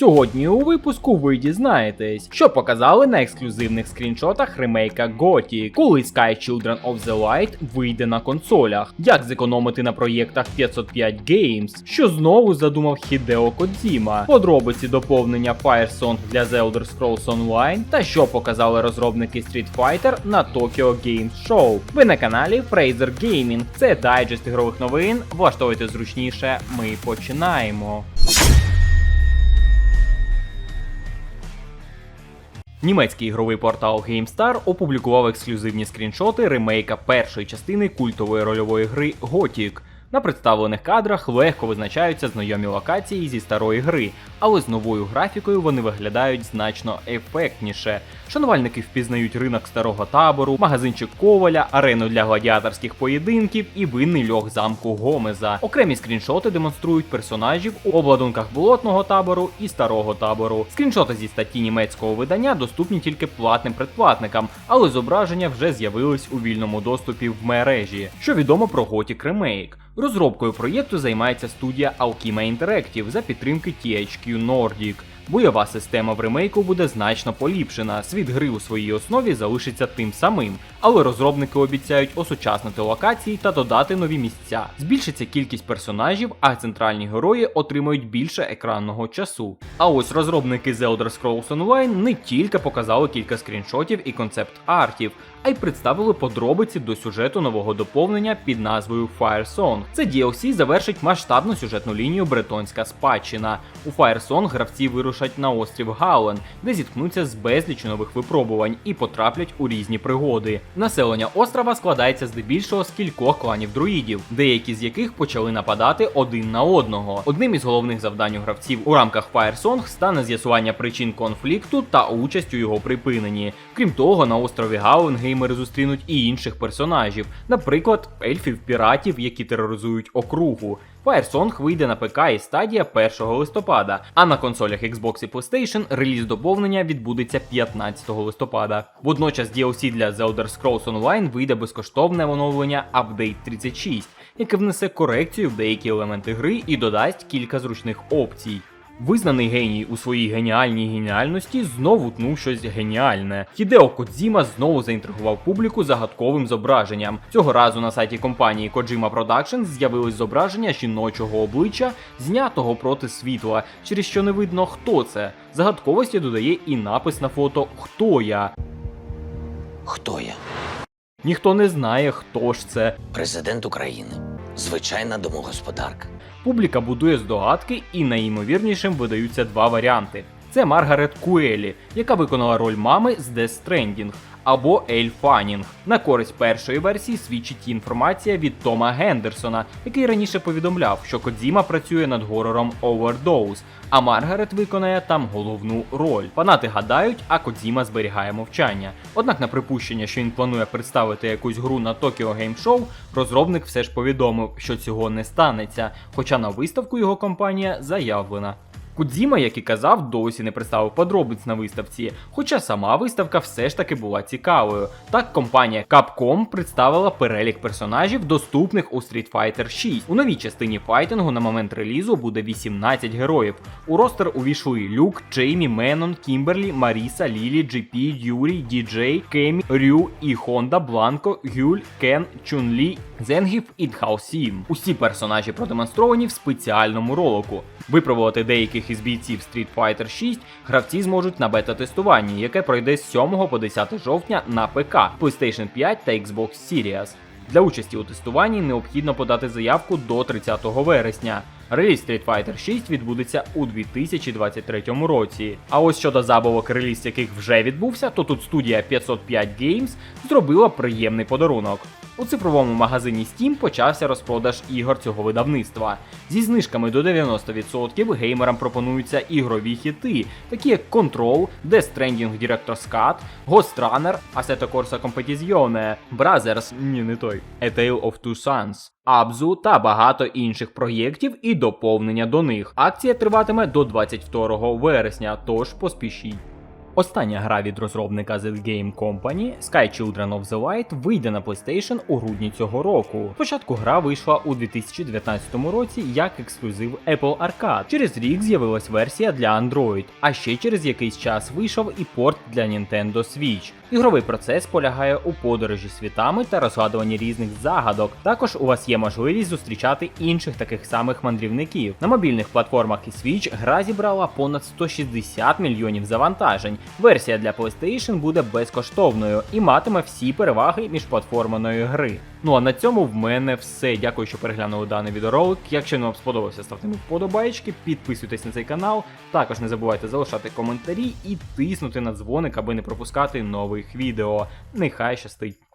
Сьогодні у випуску ви дізнаєтесь, що показали на ексклюзивних скріншотах ремейка Gothic, коли Sky Children of the Light вийде на консолях, як зекономити на проєктах 505 Games, що знову задумав Хідео Кодзіма, подробиці доповнення Firesong для The Elder Scrolls Online та що показали розробники Street Fighter на Tokyo Games Show. Ви на каналі Fraser Gaming. Це дайджест ігрових новин. Влаштовуйте зручніше. Ми починаємо. Німецький ігровий портал GameStar опублікував ексклюзивні скріншоти ремейка першої частини культової рольової гри Gothic. На представлених кадрах легко визначаються знайомі локації зі старої гри, але з новою графікою вони виглядають значно ефектніше. Шанувальники впізнають ринок старого табору, магазинчик коваля, арену для гладіаторських поєдинків і винний льох замку Гомеза. Окремі скріншоти демонструють персонажів у обладунках болотного табору і старого табору. Скріншоти зі статті німецького видання доступні тільки платним предплатникам, але зображення вже з'явились у вільному доступі в мережі. Що відомо про Gothic Remake. Розробкою проєкту займається студія Alkima Interactive за підтримки THQ Nordic. Бойова система в ремейку буде значно поліпшена. Світ гри у своїй основі залишиться тим самим, але розробники обіцяють осучаснити локації та додати нові місця. Збільшиться кількість персонажів, а центральні герої отримають більше екранного часу. А ось розробники The Elder Scrolls Online не тільки показали кілька скріншотів і концепт-артів, а й представили подробиці до сюжету нового доповнення під назвою Fire Song. Це DLC завершить масштабну сюжетну лінію Бретонська спадщина. У Fire Song гравці вирушать на острів Гаулен, де зіткнуться з безліч нових випробувань і потраплять у різні пригоди. Населення острова складається здебільшого з кількох кланів друїдів, деякі з яких почали нападати один на одного. Одним із головних завдань гравців у рамках Fire Song стане з'ясування причин конфлікту та участь у його припиненні. Крім того, на острові Гаулен геймери зустрінуть і інших персонажів, наприклад, ельфів-піратів, які тероризують округу. Firesong вийде на ПК і стадія 1 листопада, а на консолях Xbox і PlayStation реліз доповнення відбудеться 15 листопада. Водночас DLC для The Elder Scrolls Online вийде безкоштовне оновлення Update 36, яке внесе корекцію в деякі елементи гри і додасть кілька зручних опцій. Визнаний геній у своїй геніальній геніальності знову тнув щось геніальне. Хідео Кодзіма знову заінтригував публіку загадковим зображенням. Цього разу на сайті компанії Kojima Productions з'явилось зображення жіночого обличчя, знятого проти світла, через що не видно, хто це. Загадковості додає і напис на фото Хто я. Хто я? Ніхто не знає, хто ж це. Президент України. Звичайна домогосподарка. Публіка будує здогадки, і найімовірнішим видаються два варіанти. Це Маргарет Куелі, яка виконала роль мами з Death Stranding, або Ель Фанінг. На користь першої версії свідчить інформація від Тома Гендерсона, який раніше повідомляв, що Кодзіма працює над горором Overdose, а Маргарет виконає там головну роль. Фанати гадають, а Кодзіма зберігає мовчання. Однак на припущення, що він планує представити якусь гру на Tokyo Game Show, розробник все ж повідомив, що цього не станеться, хоча на виставку його компанія заявлена. Кудзіма, як і казав, досі не представив подробиць на виставці, хоча сама виставка все ж таки була цікавою. Так, компанія Capcom представила перелік персонажів, доступних у Street Fighter 6. У новій частині файтингу на момент релізу буде 18 героїв. У ростер увійшли Люк, Джеймі, Менон, Кімберлі, Маріса, Лілі, Джипі, Дюрі, Діджей, Кемі, Рю і Хонда, Бланко, Гюль, Кен, Чунлі, Зенгіф і Сім. Усі персонажі продемонстровані в спеціальному ролику. Випробувати деяких із бійців Street Fighter 6 гравці зможуть на бета-тестуванні, яке пройде з 7 по 10 жовтня на ПК, PlayStation 5 та Xbox Series. Для участі у тестуванні необхідно подати заявку до 30 вересня. Реліз Street Fighter 6 відбудеться у 2023 році. А ось щодо забавок, реліз яких вже відбувся, то тут студія 505 Games зробила приємний подарунок. У цифровому магазині Steam почався розпродаж ігор цього видавництва. Зі знижками до 90% геймерам пропонуються ігрові хіти, такі як Control, Death Stranding Director's Cut, Ghost Runner, Assetto Corsa Competizione, Brothers, ні, не той, A Tale of Two Sons, Абзу та багато інших проєктів і доповнення до них. Акція триватиме до 22 вересня, тож поспішіть. Остання гра від розробника The Game Company Sky Children of the Light вийде на PlayStation у грудні цього року. Спочатку гра вийшла у 2019 році як ексклюзив Apple Arcade. Через рік з'явилась версія для Android, а ще через якийсь час вийшов і порт для Nintendo Switch. Ігровий процес полягає у подорожі світами та розгадуванні різних загадок. Також у вас є можливість зустрічати інших таких самих мандрівників. На мобільних платформах і Switch гра зібрала понад 160 мільйонів завантажень. Версія для PlayStation буде безкоштовною і матиме всі переваги міжплатформеної гри. Ну а на цьому в мене все. Дякую, що переглянули даний відеоролик. Якщо він вам сподобався, ставте мені вподобайки, підписуйтесь на цей канал. Також не забувайте залишати коментарі і тиснути на дзвоник, аби не пропускати нових відео. Нехай щастить!